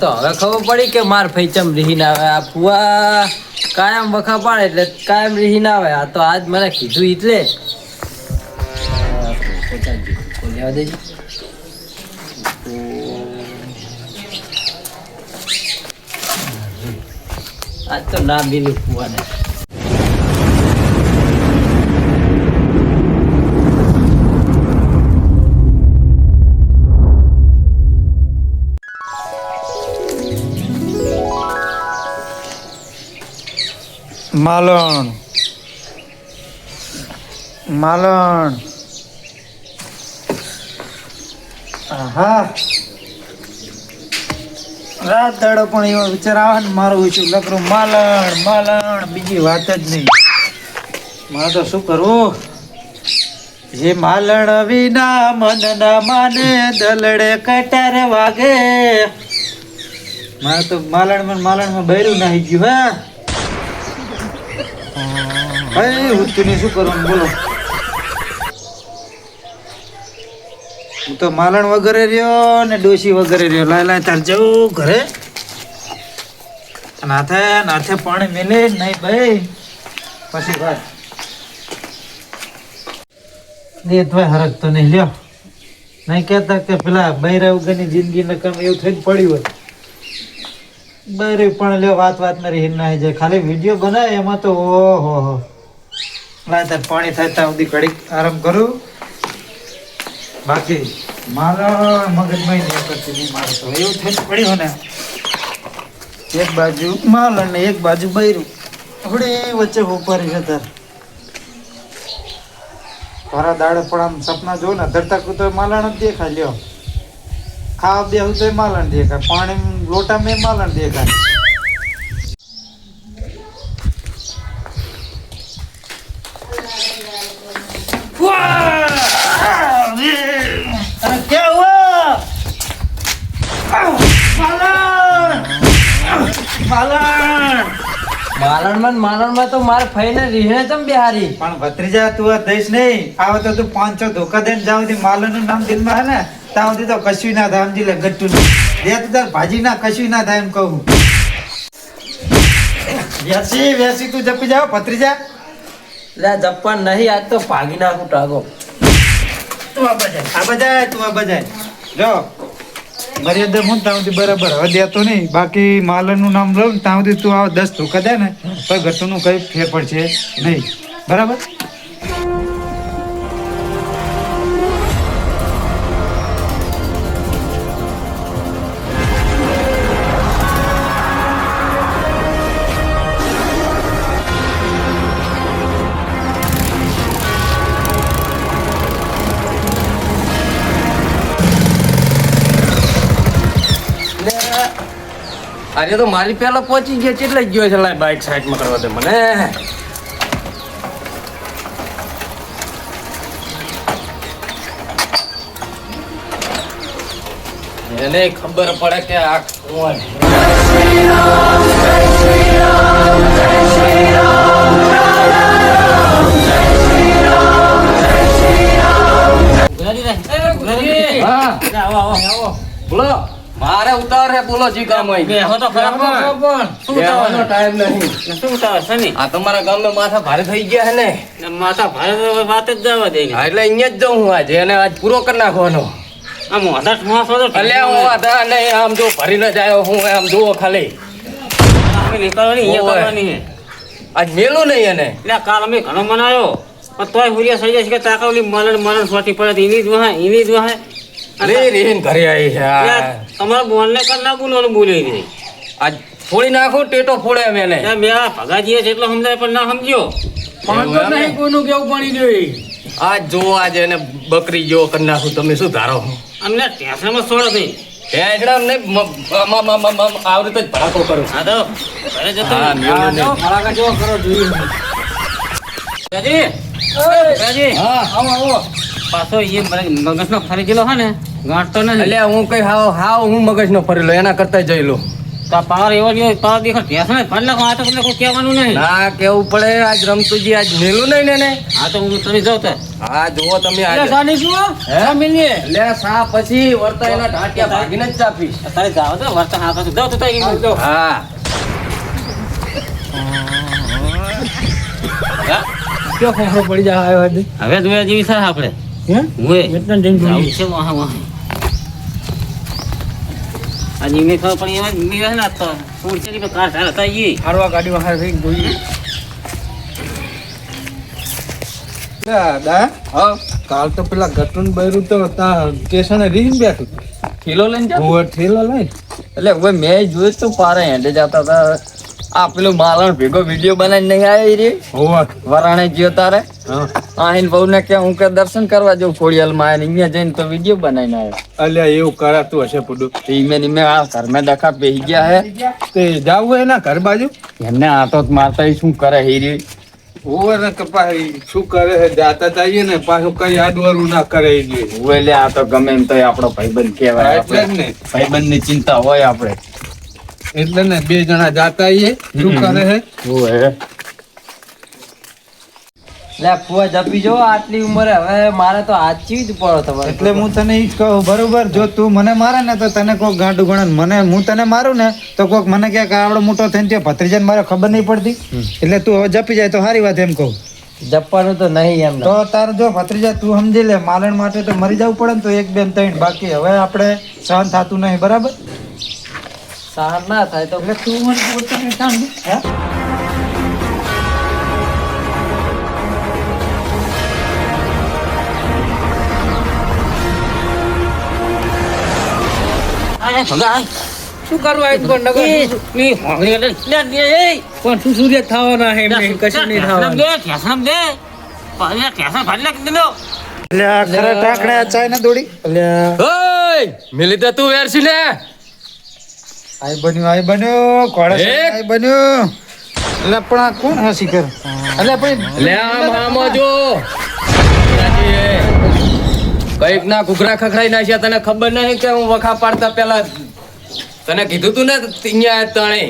તો હવે ખબર પડી કે માર ફઈ ચમ રીહીને આવે. આ ફુવા કાયમ વખા પાડે એટલે કાયમ રીહીને આવે. આ તો આજ મને કીધું એટલે. આજ તો ના મિલી ફુવાને માલણ. માલણ. હા રાત દાડો પણ એવો વિચાર આવે ને મારું વિચાર લકરું માલણ માલણ, બીજી વાત જ નહીં. મારે તો શું કરવું? જે માલણ વિના મન ના માને, દલડે કટાર વાગે. મારે તો માલણ માલણમાં બૈરું નાહી ગયું, હે. ભાઈ હું તું શું કરું? બોલો. હું તો માલણ વગેરે રહ્યો ને ડોશી વગેરે રહ્યો. લાય લાય, તાર જવું ઘરે. નાથે ને હાથે પાણી મેલે નહીં ભાઈ. પછી વાત. એ તો હરક તો નહીં, લ્યો. નહીં કહેતા કે પેલા બૈરા વગરની જિંદગી નકમ કમ એવું થઈને પડ્યું હોય. બરે પણ લ્યો, વાત વાત મારી હિર ના જાય. ખાલી વીડિયો બનાવે એમાં તો ઓહો હો. લાય તાર પાણી થાય ત્યાં સુધી ઘડીક આરામ કરું. બાકી મારા મગજમાં નહીં કરતી નહીં મારે તો. એવું થઈને પડ્યું ને. એક બાજુ માલણ ને એક બાજુ બૈરું. હવડે વચ્ચે ઉપારી છે તાર. તારા દાડે પણ આમ સપના જો ને, ધરતા કૂતો માલણ જ દેખાય, લ્યો. ખાવા બેહું તો માલણ દેખાય. પાણી લોટા મેં માલણ દેખાય. માલણમાં માલણમાં તો માર ફઈને રીહણે તમ બિહારી. પણ ભત્રીજા તું દઈશ નહીં. આવે તો તું પાંચ છ ધોકા દઈને જાવ માલણનું નામ દિલમાં હે ને? ત્યાં સુધી તો કશું ના થાય સમજી લે ગટ્ટુ જે તું તાર ભાજી ના કશું ના થાય એમ કહું. વેસી વેસી તું જપી જાવ ભત્રીજા લે જપ્પન નહીં આજ તો ભાગી નાખું ટાગો. તું આ બજાય આ બજાય તું આ બજાય જો મર્યાદા હું ત્યાં સુધી બરાબર. હવે દેતો નહીં બાકી માલનનું નામ લઉં ત્યાં સુધી તું આ દસ ધોકા દે ને તો ઘટનું કઈ ફેર પડશે નહીં. બરાબર? અરે તો મારી પેલા પહોંચી ગયા એટલે ગયો છે? લાય બાઇક સાઈડમાં કરવા દે મને. એને ખબર પડે કે આ કોણ હા. બોલો. મારે ઉતાર હે બોલો જી કામ શું બેહવાનો ટાઈમ નહીં. આ તમારા ગામમાં માથા ભારે થઈ ગયા હે ને. માથા ભારે વાત જ જવા દે હા, એટલે અહીંયા જ જાઉં હું આજે અને આજ પૂરો કરી નાખવાનો. આમ મોઢા ઠુવાસો તો એટલે હું આધા ને આમ જો ભરી ન જાયો હું આમ જુઓ ખાલી. અમે નીકળવાની અહીંયા કરવાની હે આજ મેલો નહીં એને. એટલે કાલ અમે ઘણો મનાયો. પણ તોય હુરિયા થઈ જાય છે કે તાકાવલી મરણ મરણ સોટી પડે એની જ વહાય એની જ વહાય. રે રેન ઘરે આવી છે તમારા બોલને કર ના બોલવાનું બોલી દે. આજ ફોડી નાખો ટેટો ફોડે એને ત્યાં બે ભગાજીએ છે એટલે સમજાય પણ ના સમજ્યો. એવું એમ ને? કોઈનું કેવું પાણી જોઈ આ જો આજે એને બકરી જો કરી નાખું તમે શું ધારો? અમને ટેન્શનમાં છોડો થઈ ને ભડાકો કરું. હા તો ઘરે જતો હા, રહે. મેલું નહીં. ભડાકા જેવો કરો જોયું રાજી રાજી હા. આવો આવો. પાછો એ મગજનો ફરી ગયેલો હે ને ગાંઠતો નથી. એટલે હું કઈ હાવ હાવ હું મગજનો ફરેલો એના કરતા જઈ લો. તો આ પાવર એવો જ પાવર દેખો ભેંસ ને ભર નાખો આ તો તમને કોઈ કહેવાનું નહીં. ના કેવું પડે આજ રમતુજી આજ મેલું નહીં ને ને આ તો હું તમે જાઉં તો. હા જુઓ તમે એટલે આજ સાની શું હે? મિલીએ. લે સા પછી વર્તા એના ઢાંટિયા ભાગીને જ ચાપી અત્યારે જાવ તો વર્તન આ પાછું જાઓ તો તારી હું. હા? ક્યો ખોખરો પડી જાય હવે જોયા જેવી થાય આપણે કાલ તો પેલા ગટુન બૈરું તો તા સ્ટેશને રીંગ બેઠું. થેલો લઈને જાઓ હું ઠેલો લઈ એટલે હવે મેં જોયું તો પારે હેડે જતા હતા. આ પેલું માલણ ભેગો વીડિયો બનાવીને નહીં આવી રે વરાણે ગયો તારે? આહીન બહુ ને કે હું કે દર્શન કરવા જઉં ખોડિયાલમાં આવીને અહીંયા જઈને તો વીડિયો બનાવીને આવ્યો. અલ્યા એવું કરાતું હશે પુડું. ધીમે ધીમે આ ઘર મેં ઘરમાં બેહી ગયા હે. તે જાવું એના ઘર બાજુ? એમને આ તો મારતા શું કરે હીરી હોવે ને કપા શું કરે છે જાતા જઈએ ને પાછું કઈ આડવારું ના કરે જોઈએ. એટલે આ તો ગમે એમ તો આપણો ભાઈબંધ કહેવાય એટલે ને ભાઈબંધની. ચિંતા હોય આપણે. એટલે ને બે જણા જાતા આઈએ શું કરે છે હોય લે ફુવા જપી જો આટલી ઉંમરે. હવે મારે તો આચી જ પડો તમારે એટલે હું તને ઈ જ કહું બરોબર? જો તું મને મારે ને તો તને કોક ગાંડું ગણે મને હું તને મારું ને તો કોક મને કે આવડો મોટો થઈને તે ભત્રીજાને મારે ખબર નહીં પડતી. એટલે તું હવે જપી જાય તો સારી વાત એમ કહું. જપવાનું તો નહીં એમ તો તાર જો ભત્રીજા તું સમજી લે માલણ માટે તો મરી જવું પડે ને તો એક બેન ત્રણ. બાકી હવે આપણે સહન થતું નહીં બરાબર? સહન ના થાય તો એટલે તું મને બોલતો નહીં સાંભળ. હે? શું કરવું આ પણ નગર પણ શું સૂર્ય થવાના હે કશું નહીં થવાનું દે. એટલે ખરા ચાય ના દોડી એટલે મિલી તું વેરસી ને આય બન્યું આઈ બન્યું કોળસ આઈ બન્યું. એટલે પણ આ કોણ હસી કર? એટલે પણ લે આમ આમ જો. કંઈક ના ઘૂઘરા ખખડાઈ નાખ્યા તને ખબર નહીં કે હું વખા પાડતા પેલા તને કીધું તું ને અહીંયા તણે?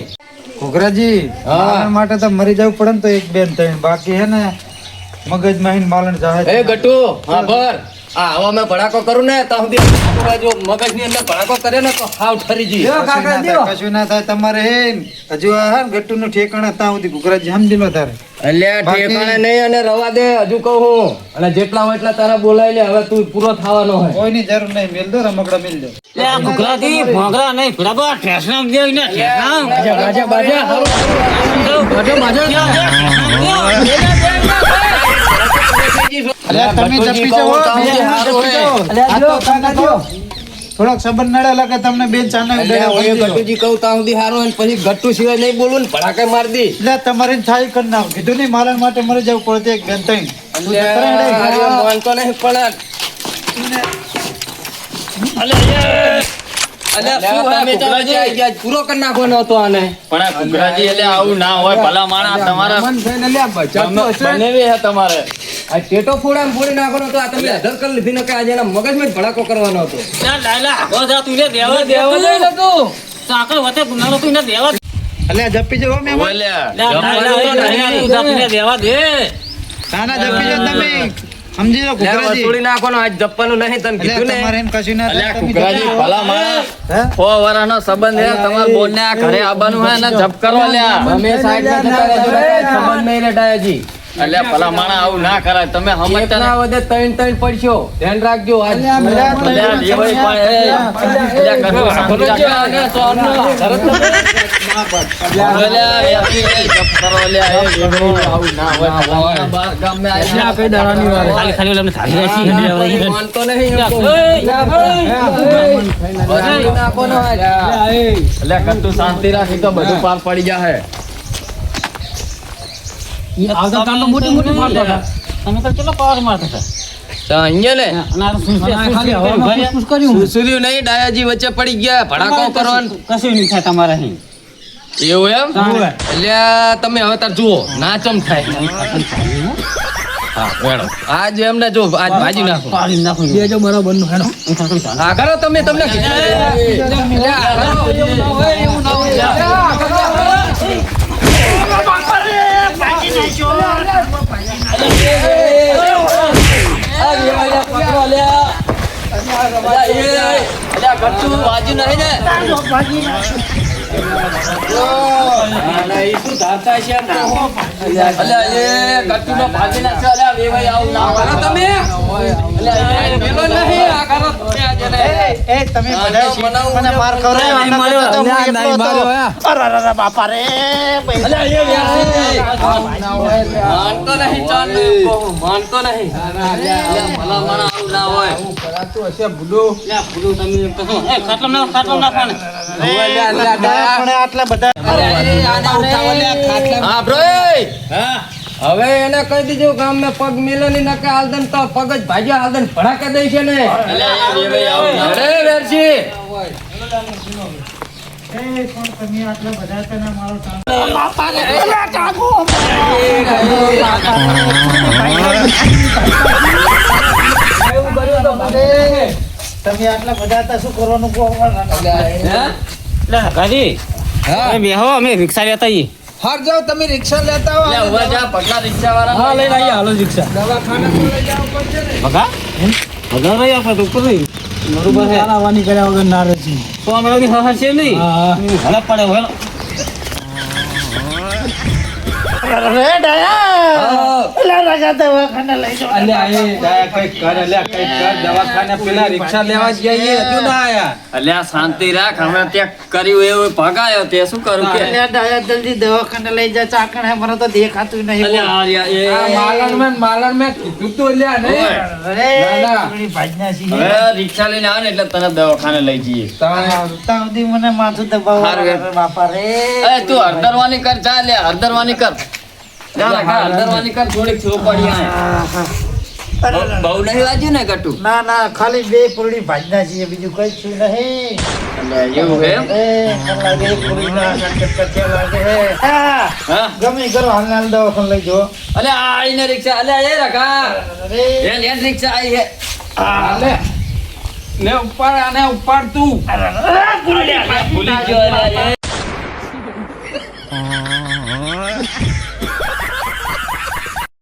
ઘૂઘરાજી હા. માલણ માટે તો મરી જવું પડે ને તો એક બેન ત્રણ બાકી હે ને મગજમાં માલણ જાય એ ગટુ હા ભર. આ હવે મેં ભડાકો કરું ને તો હું જો મગજની અંદર ભડાકો કરે ને તો હાવ ઠરી જઈએ કશું ના થાય, તમારે હે હજુ આ ગટ્ટુ નું ઠેકાણે ત્યાં સુધી ઘોઘરાજી સમજી લો તારે. એટલે ઠેકાણે નહીં અને રવા દે હજુ કહું હું. અને જેટલા હોય એટલા તારા બોલાય લે હવે તું પૂરો થવાનો હોય. કોઈની જરૂર નહીં મેલ દો રમકડા મેલ દો. લે, આ ઘૂઘરાથી ભોંગળા નહીં, ભીડાબા, ઠેસણમ દે ને ઠેસણમ. બાજા. બાજા બાજા. તમે થોડોક સંબંધ નડે એટલે તમને બે ચાના ગટુજી કહું ત્યાં સુધી હારું હોય ને પછી ગટ્ટુ સિવાય નહીં બોલું ને ભડાકે માર દી. એટલે તમારે થાય કરી નાખ. કીધું નહીં મારા માટે મરી જવું પડે એક બેન પડે તું જતરા માનતો નહીં પણ અલ્યા, પૂરો કરી નાખવાનો હતો આને પણ આ ઘૂઘરાજી એટલે આવું ના હોય ભલા માણસ તમારા મન થઈને અલ્યા, બચાવતો બનેવી હે તમારે આ ટેટો ફોડાને ફોડી નાખવાનો હતો આ તમે અધર કરી લીધી ને કે આજે એના મગજમાં જ ભડાકો કરવાનો હતો જા, તું એને દેવા દે તું. તો આગળ વધે ગુનારો તું એને દેવા દે. અલ્યા જપી જાઓ મેં બોલ્યા લે, લાયલા, તું જા, દેવા દે. ના જપી જતા તમે સમજી લો કુકરાજી. તોડી નાખવાનો આજ જપ્પાનું નહીં તને કીધું ને? તમારે એમ કશું ના થાય, જાઓ. ભલા માણસ. હે? વરાનો સંબંધ હે તમાર બોનને આ ઘરે આવવાનું હે ને જપ કરવા લ્યા અમે સાઈડમાં જતા રહેજો સંબંધ નહીં રટાય અલ્યા ભલા માણસ આવું ના કરાય તમે સમજતા ના વધે ત્રણ ત્રણ પડશો ધ્યાન રાખજો આજ શાંતિ રાખી તો બધું પાર પડી જાય તમે તો કેટલો મારતા હતા. તો અહીંયા ને અને આ શું છે? શું છે? ઊભા રહ્યા? સુસુર્યું નહીં ડાયાજી વચ્ચે પડી ગયા ભડાકો કરવાનું કશું નહીં થાય તમારે અહીં. એવું એમ એટલે તમે હવે તાર જુઓ નાચમ થાય આજ એમને જો આજ ભાજી નાખો નાખો બે જો બરાબરનું હેડો હા કરો તમે તમને કીધું. લ્યા, કરો. આ વેવાયા પકડો લ્યા અલ્યા, એ, અલ્યા, નહીં ને. બાપા રે માનતો નહીં ચાલ ને માનતો નહીં. ભલા આવું ના હોય. લ્યા, ભૂલું તમે ને. હવે એને કહી દીધું કે અમે પગ મિલની નકે હાલદન તો પગ જ ભાજ્યા હાલદન ભડાકે દે છે ને ના. અરે વેરસી એ, પણ તમે ને. તમે આટલા બધા હતા શું કરવાનું કહો કાજી, એ બેહો, અમે રિક્ષા લેતા આવીએ. હાર જાઓ તમે રિક્ષા લેતા આવો અલ્યા, ઊભા જા, પગલા રિક્ષાવાળા હા લઈને આવીએ હાલો રિક્ષા ભગા? ભગા ભાઈ આપણે તો ઉપર રહી. બરોબર છે. આવવાની કર્યા વગર ના તો સો મેળવની હવા છે નહીં? હા. પડે, હેલો. અરે ડાયા પેલા દવાખાને લઈ જાઓ. અલ્યા એ ડાયા કર અલ્યા કંઈક કર દવાખાને પેલા રિક્ષા લેવા જઈએ હજુ ના આયા. અલ્યા શાંતિ રાખ હવે ત્યાં કર્યું એવું ભગાયો તે શું કરું કે? જલ્દી દવાખાને લઈ જા ચાકણે મને તો દેખાતું નહીં અલ્યા, અલ્યા, એ- માલણ મેં માલણ મેં કીધું તો નહીં. અરે ભાજના હવે રિક્ષા લઈને આવે ને એટલે તને દવાખાને લઈ જઈએ. સુધી મને માથું દબાવ. બાપા રે. એ તું હરદરવાની કર જા હરદરવાની હળદરવાની કર. બહુ બહુ નહીં વાગ્યું ને ગટુ ના ના ખાલી બે પૂરડી ભાજના છીએ બીજું કઈ છું નહીં. એવું લાગે હે. ગમે કરો હાલ હાલ દવાખાને લઈ જાઓ. અલે આઈને રિક્ષા અલે એ રખા અરે. એ લે રિક્ષા આઈ હે. લે લે ઉપાડ આને ઉપાડ તું. ભૂલી ગયો